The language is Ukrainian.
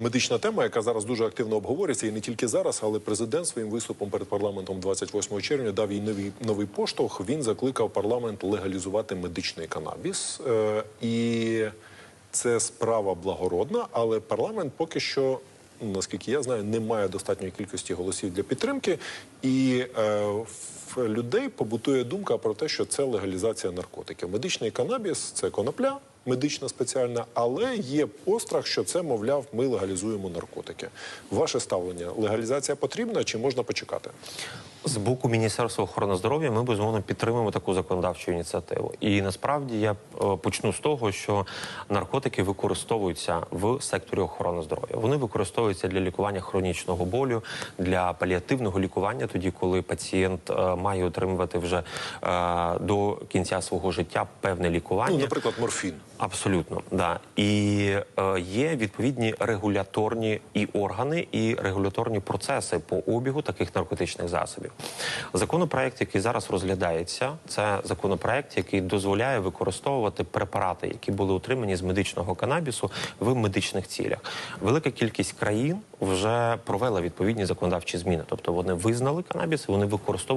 Медична тема, яка зараз дуже активно обговорюється, і не тільки зараз, але президент своїм виступом перед парламентом 28 червня дав їй новий, новий поштовх. Він закликав парламент легалізувати медичний канабіс. Е, і це справа благородна, але парламент поки що. Наскільки я знаю, не має достатньої кількості голосів для підтримки, і е, в людей побутує думка про те, що це легалізація наркотиків. Медичний канабіс це конопля, медична спеціальна, але є острах, що це, мовляв, ми легалізуємо наркотики. Ваше ставлення легалізація потрібна чи можна почекати? З боку Міністерства охорони здоров'я ми безумовно підтримуємо таку законодавчу ініціативу. І насправді я е, почну з того, що наркотики використовуються в секторі охорони здоров'я. Вони використовуються для лікування хронічного болю, для паліативного лікування, тоді коли пацієнт е, має отримувати вже е, до кінця свого життя певне лікування. Ну, наприклад, морфін. Абсолютно, да. І є відповідні регуляторні і органи, і регуляторні процеси по обігу таких наркотичних засобів. Законопроект, який зараз розглядається, це законопроект, який дозволяє використовувати препарати, які були отримані з медичного канабісу в медичних цілях. Велика кількість країн вже провела відповідні законодавчі зміни, тобто вони визнали канабіс, і вони використовують